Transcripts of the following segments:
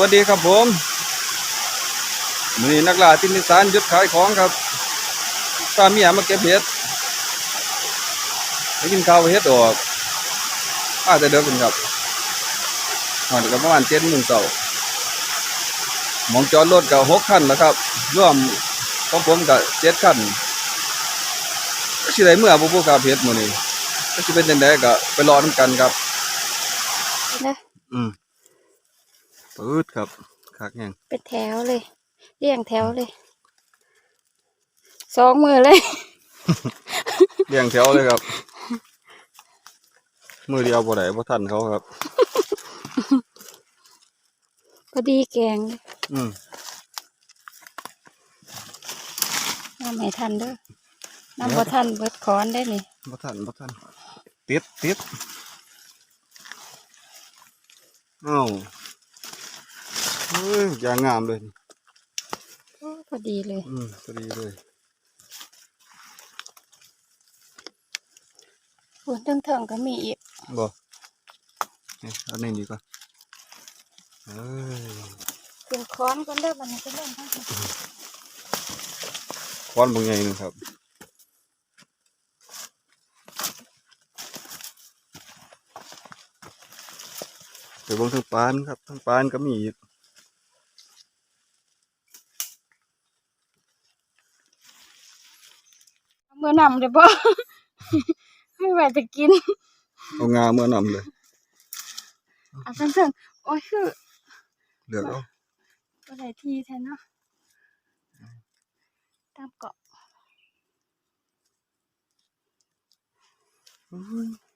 วัสดีครับผมมือนี้นักล่าที่นิสานหยุดขายของครับตามเมียมาเก็บเห็ดไปกินข้าวเห็ดออกอาจจะเดินกันครับหอดกันประมาณเจ็ดโมงเช้าหมองจอดรถกับหกคันแล้วครับร่วมของผมกับเจ็ดคันก็สิได้เมื่อบุบุกับเห็ดมื้อนี้ก็สิเป็นจังไดก็ไปรอนํกันครับนะอืม ปืดครับคักแฮงเป็นแถวเลย เรียงแถวเลยสองมือเลย เรียงแถวเลยครับ มือเดียวบ่ได้บ่ทันเขาครับพอดีแกงเลยอืมน้ำไม่ทันเด้อน้ำบ่ทันเบิดคอนได้นี่บ่ทันบ่ทันติดติดเอ้า เฮ้ยอย่างงามเลยโอ้พอดีเลย อืมพอดีเลยฝนเถิงๆก็มีอีกบ่นี่เอันนี้ดีกว่าเอ้ยขึ้นคอนก็เริ่มมันก็เริ่มทั้งควันบางใหญ่หนึงครับไปเบิ่งทางปานครับทางปานก็มีอีก เมื่อ นำเลยบ่ไม่ไหวจะกิน เอางาเมื่อนำเลยเอาเถิงๆโอ้ยคือเลือกเอาบ่ได้ทีแท้เนาะตามเกาะ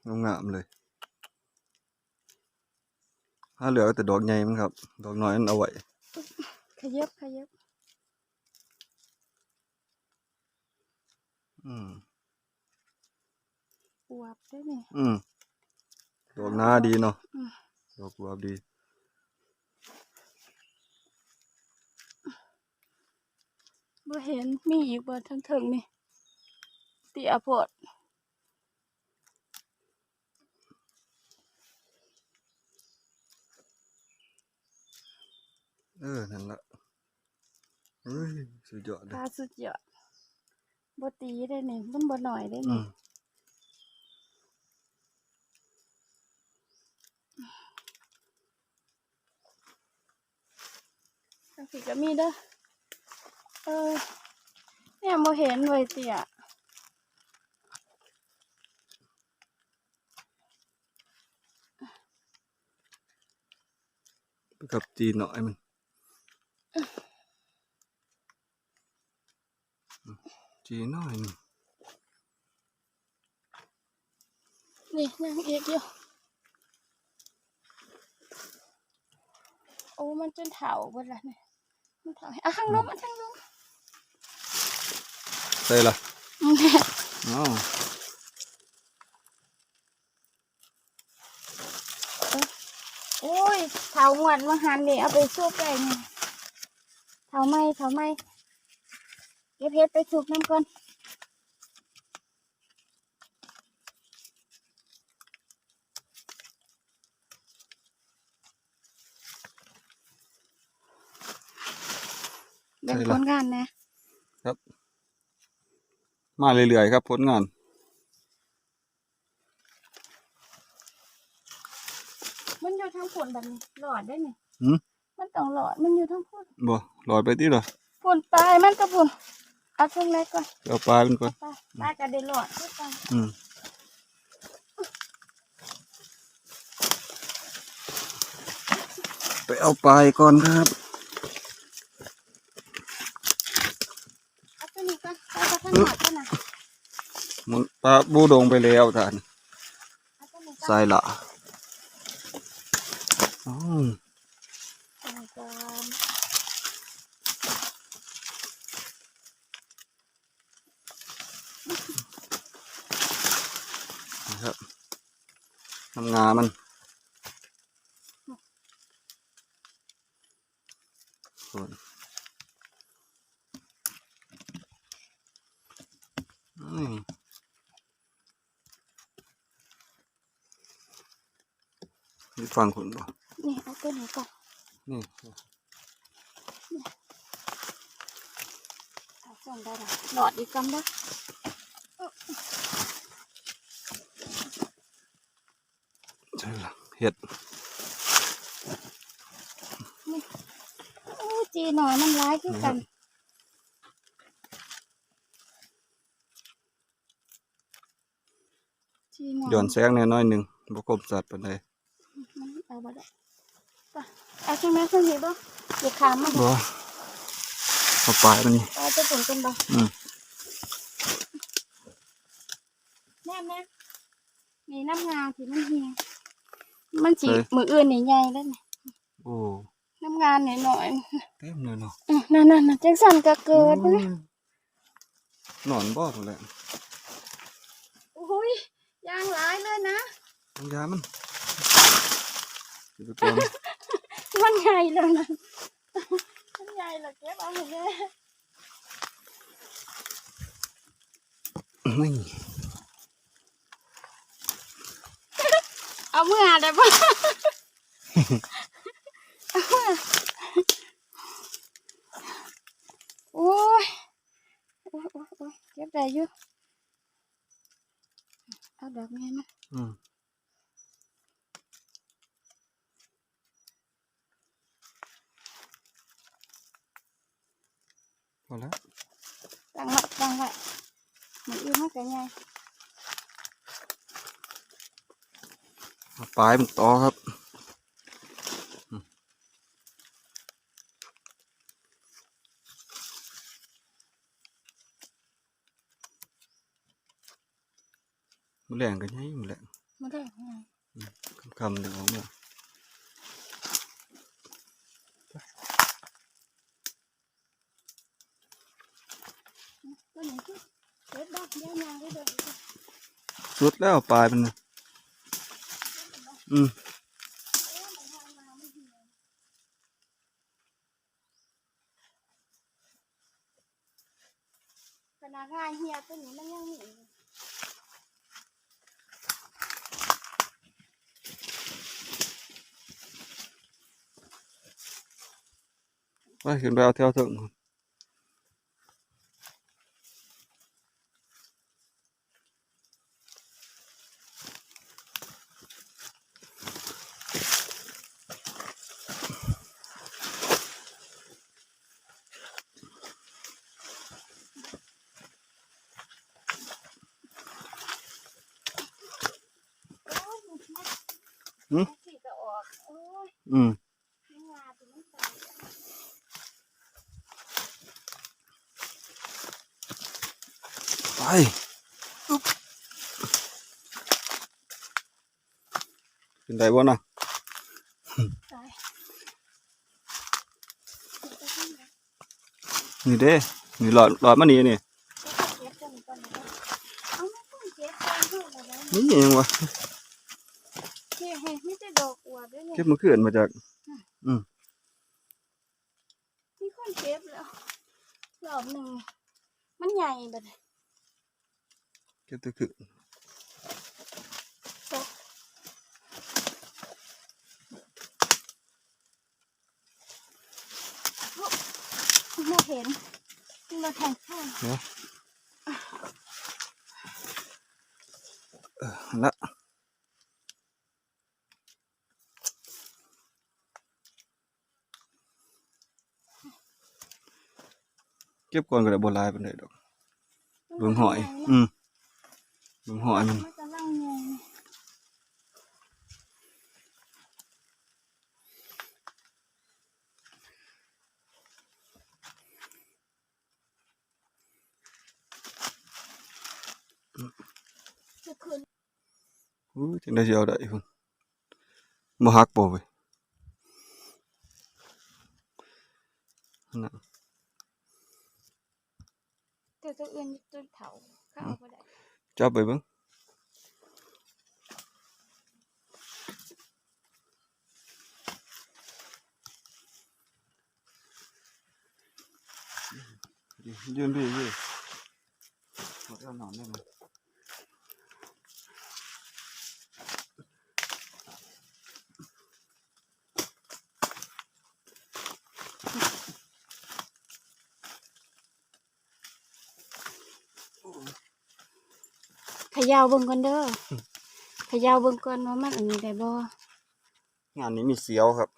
องงามเลยถ้าเหลือแต่ดอกใหญ่มันครับ ดอกน้อยมันเอาไว้ขยับขยับ อืมอวบได้นี่อืมดอกหน้าดีเนาะอืมดอกบัวบดีบ่เห็นมีอีกบ่เถิงๆนี่เตียโพดเออ นั่นละเฮ้ยสุดยอดเลยตาสุดยอด บ่ตีได้นี่มันบ่หน่อยได้อืนี่มจังสิก็มีเด้อเออเนี่ยบ่เห็นเว้ยเตียไปกับจีนหน่อยมันอืม จีนหน่อยหนึงนี่ยังอีกอยู่โอ้มันจนเฒ่าเบิดละนี่มันเฒ่าอะข้างลมอะข้างลมใส่ละอืมอ้าวโอ้ยเฒ่าหวดมาหันนี่เอาไปซุปได้นี่เฒ่าไหม้เฒ่าไหม้ เก็บเฮ็ดไปซุปน้ำก่อนแบ่งผลงานนะมาเรื่อยๆครับผลงานมันอยู่ทั้งผลแบบนี้หลอดได้ไหมหืมมันต้องหลอด มันอยู่ทั้งผลบ่ลอยไปที่เหรอผลปลายมันก็ผล เอาช่วงแรกก่อนเอาปลาเป็นก่อนปลายปลายก็ได้หลอดด้วยกันอืมไปเอาปลาก่อนครับเอาตัวนี้ก่อนเอาตัวทั้งหลอดก่อนนะมันปลาบูดงไปแล้วท่านเอาตัวนี้ก่อนใส่ละอ้าว เอาตัวนี้ก่อน นะครับ ทำงามัน ส่วนอืมนี่ฟังคุณบ่นี่เอาตัวนี้ก่อน นี่เอาส่งได้ละหลอดอีกกำเด้อ ใช่ละ เห็ดโอ้จีหน่อยมันร้ายคือกันจีหน่อยหย่อนแสงแน่น้อยหนึ่งบ่คมสัตว์ปานใดเอาบ่ได้ไปเอาใช่ไหมเครื่องนี้บ่อย่าขามมาบ่บ่เอาปลายมันนี่เอาจะถึงกันบ่อืมแน่แน่มีน้ำงาที่มันเฮีย มันจีมืออื่นนี่ใหญ่แล้วนี่โอ้น้ำงานหน่อยหน่อยเต็มเลยเนาะๆอื้อนั่นนั่นนั่นจังสันก็เกิดนะนอนบ่พุ่นแหละโอ้ยยางร้ายเลยนะต้องยามันสิไปก่อนมันใหญ่เลยนะมันใหญ่เหรอเก็บเอาไปเลยนี่ เอาเมื่อได้ปะเอาเมื่อโอ้ยโอ้ยโอ้ยโอ้ยเก็บได้อยู่เอาดอกไม้มาอืมพอแล้วตั้งไว้ตั้งไว้หมืออื่นมันก็ใหญ่เอ ปลายมันต่อครับอืมมือแรงกันยังมือแรงไม่ได้ใหญ่คำๆหนึ่งของมันตัวนี้คือเก็บได้ยาวยาวได้เลยสุดแล้วปลายมัน น่ะอืมขนาดง่ายเฮียตัวนี้มันยังมีอยู่ ไปขึ้นไปเอาเท่าถึงอืม สีจะออกโอ้ย อืม งา ตัวมันใส่ไปอึ๊บขึ้นได้บ่นะใส่นี่เด้ นี่หลอดหลอดมานี่นี่เก็บตัวนี้ก่อนนะเอาไม่ต้องเก็บก่อนเพื่อนอะไรนะนี่ยังวะ เฮ้ยเฮ้ยไม่ได้ดอกอวดด้วย เนี่ยเก็บมาขึ้นมาจากมีคนเก็บแล้วรอบหนึ่งมันใหญ่แบบเก็บตัวขึ้นโมเห็นมาแทงข้างเนาะเออละ เก็บก่อนก็ได้บ่หลายปานใดดอกเบิ่งหอย อืมเบิ่งหอยมันมันกำลังใหญ่จะขึ้นอู้จังได้สิเอาได้พุ่นบ่ฮักบ่เว้ยนั่นน่ะ แต่ตัวอื่นตัวเถาเขาเอาไปได้จับไปเบิ่งยืนพี่ยืนหมดแล้วนอนได้ไหม ย่าเบิ่งก่อนเด้อเขย่าเบิ่งก่อนว่ามันอันนี้ได้บ่งานนี้มีเสียวครับ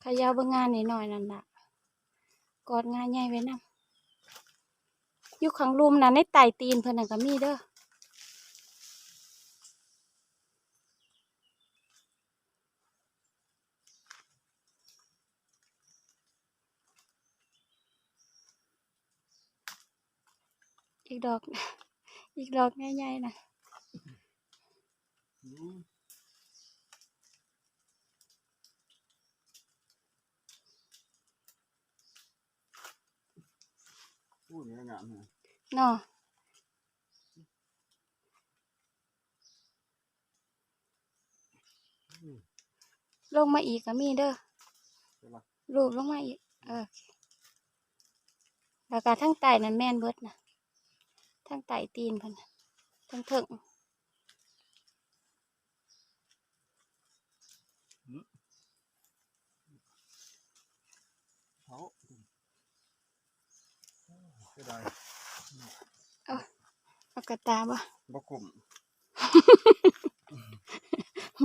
เขย่าเบิ่งงานนิดหน่อยนั่นล่ะกอดงานใหญ่ไว้นำอยู่ข้างลุมน่ะในใต้ตีนเพิ่นน่ะก็มีเด้อ อีกดอก อีกดอกใหญ่ๆนะพูดนี้งามฮะเนาะลงมาอีกก็มีเด้อใช่ปะรูปลงมาอีก เออ แล้วก็ทั้งไตนั่นแม่นเบิดนะ ทั้งไตตีนเพันน่ะทั้งเถิงเขาเสียดายเอากระตาบ่บ่ขุม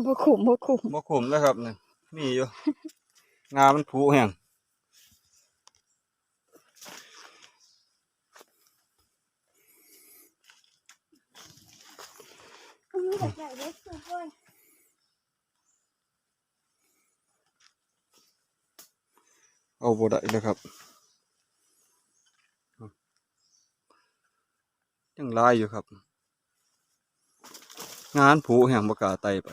บ่ขุมบ่ขุมบ่ขุมแล้วครับนี่มีอยู่งามันผุแห้ง อือแต่ใหญ่เล็กสุดเลยเอาบ่ได้เลยครับยังลายอยู่ครับ งานผุแห้งบ่กาไตไป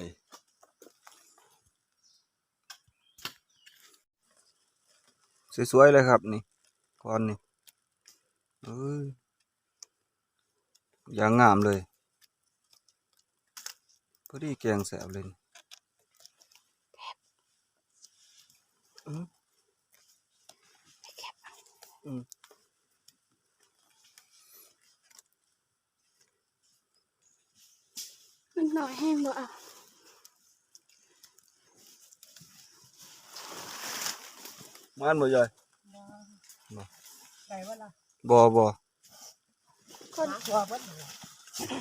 สวยๆเลยครับนี่ก้อนนี่ยอย่างงามเลย พอดีแกงแสบเลยนี่อื้ออืมมันหน่อยแห้งบ่เอามันบ่ใหญ่ได้ว่าล่ะบ่บ่คนตัวเบิดเลย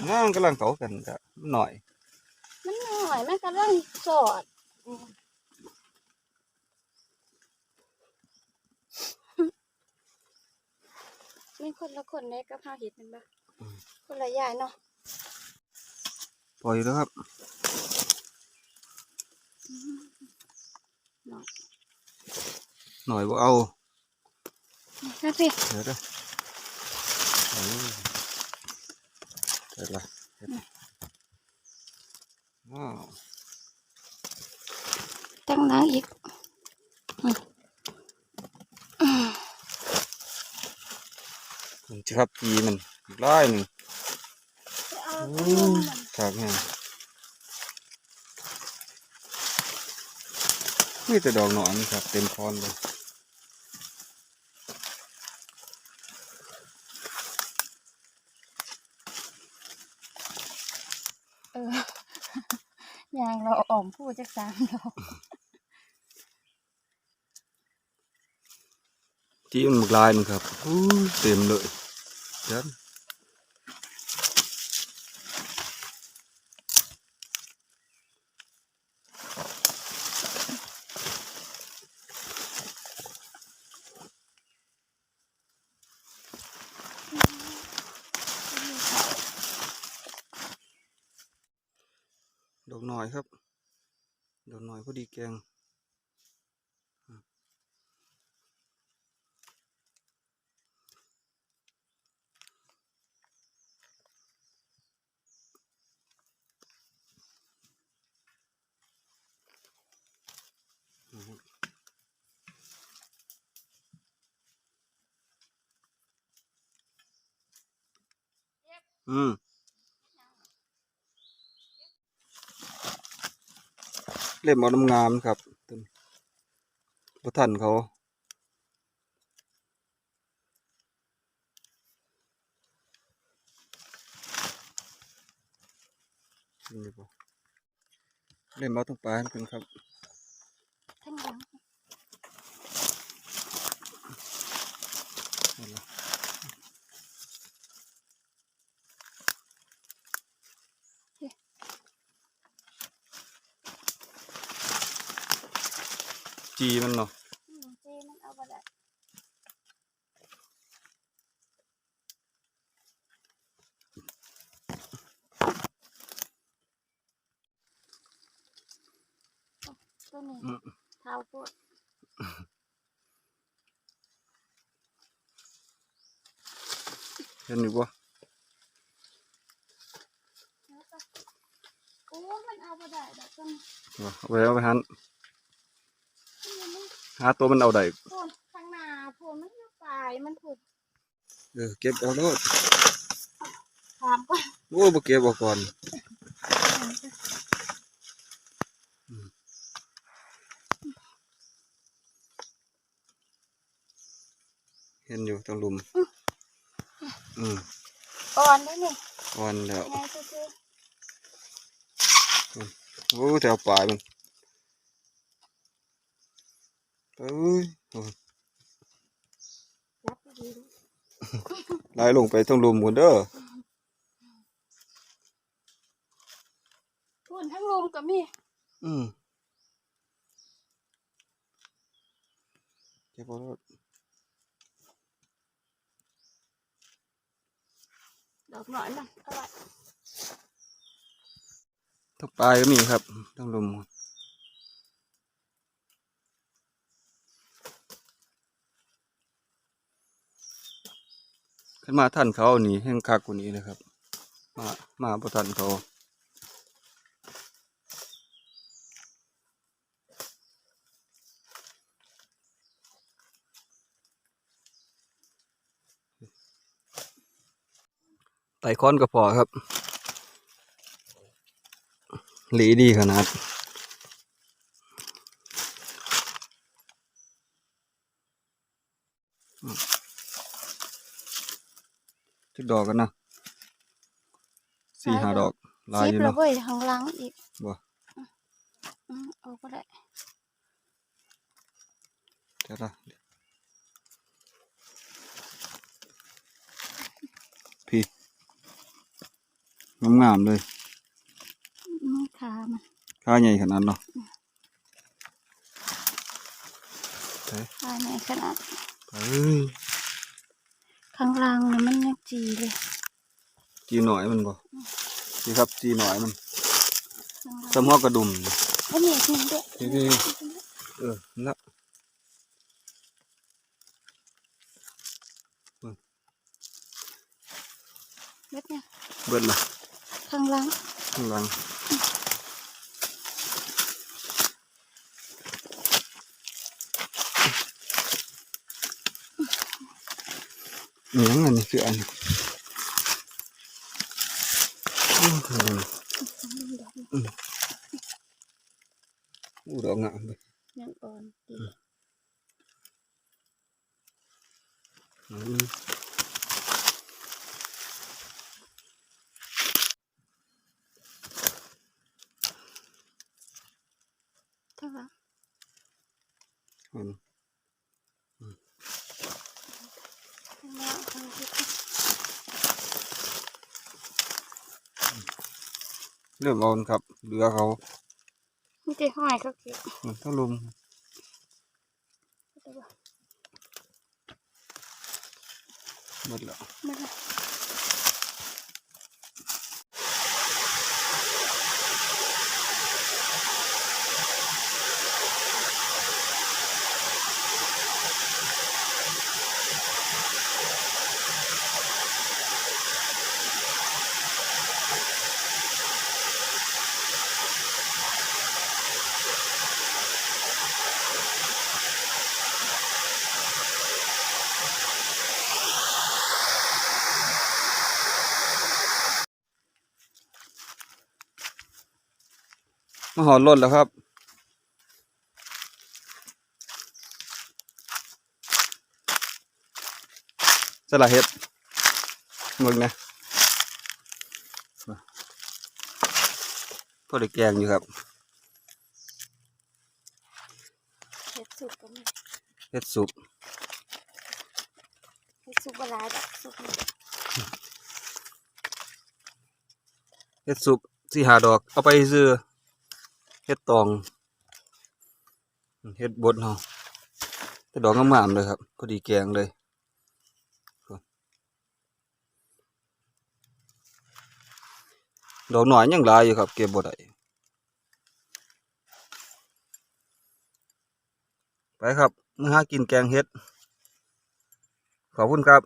งานกำลังเขากันกะหน่อย มันหน่อยมันกำลังสอดอืมมีคนละคนได้กับเฮาเฮ็ดแม่นบ่คนละอย่างเนาะปล่อยแล้วครับหน่อยหน่อยบ่เอานะพี่เดี๋ยวเด้อเออเสร็จละ ตั้งหลังอีกมันครับปีมันร้อยหนึ่งเอาฉากแห้งมีแต่ดอกหนอนครับ เต็มคอนเลย อย่าอ่อมพูดจักสามดอกที่มันมกลายมันครับเต็มเลยเดี๋ยวดอกหน่อยครับ ดอกหน่อยพอดีแกงอืมอืมอืม เล่มเอาน้ำงามครับต้นประทันเขาเล่มเอาตรงปลายมันเป็นครับทั้งหลัง จีมันเนาะอืมเจมันเอาไปได้ตัวนี้เท้าปวดเห็นอยู่บ่แล้วก็โอ้มันเอาไปได้ดอกต้นบ่เอาไปเอาไปหันนี่มัน หาตัวมันเอาได้โผล่ข้างหน้าโผล่มันอยู่ปลายมันถูกเออเก็บเอาโลดถามก่อนโอ้บ่เก็บเอาก่อนเห็นอยู่ตรงหลุม อืมก่อนได้นี่อ่อนแล้วไงซื่อโอ้แถวปลายมัน เอ้ยโอ้ยๆรับดีๆดูไหลลงไปตรงหลุมหมดเด้อพูนทั้งลุมก็มี อืมเก็บเอาโลดดอกหน่อยมันเอาไว้ตกปลายก็มีครับ ต้องลม ขึ้นมาท่านเขาหนีแห่งคักกว่านี้เลยครับ มามาประทันเขาไต่ค้อนก็พอครับ หลีดีขนาด จักดอกกันนะสี่ห้าดอกลายซิอปยู่แล้วเนาะเว้ยข้างหลังอีกบ่อืมเอาก็ได้เดี๋ยวละพี่งามๆเลยอืมขามันข้าใหญ่ขนาดเนาะขาในขนาดเอ้ย ข้างล่างนี่มันยังจีเลยจีหน่อยมันบ่นี่ครับจีหน่อยมันข้างล่างสมอกระดุมอันนี้นี่เด็กนี่ๆเออนั่นละเม็ดเนี่ยเบิดละข้างล่างข้างหลังนี่ยังอันนี้คืออันนี้อู้ข้าง หลังอู้ดอกงามเลยยังอ่อนดี อืม ข้างล่าง อืม ข้างล่างข้างที่ เริ่มเอาครับเรือเขาไม่ได้ห้อยเขาเก็บอืมต้องลุมหมดแล้ว ไม่ได้มาหอนรถแล้วครับสละเฮ็ดมึงนะพอได้แกงอยู่ครับเห็ดสุกก็มีเฮ็ดสุกเห็ดสุกบหลายดอกสุกนี่เฮ็ดสุปสี่หาดอก เอาไปซื้อ เฮ็ดตองเฮ็ดบดเฮาะแต่ดอกงามๆเลยครับ พอดีแกงเลยดอกหน่อยยังลายอยู่ครับ เก็บบ่ได้ไปครับเมื้อหากินแกงเฮ็ด ขอบคุณครับ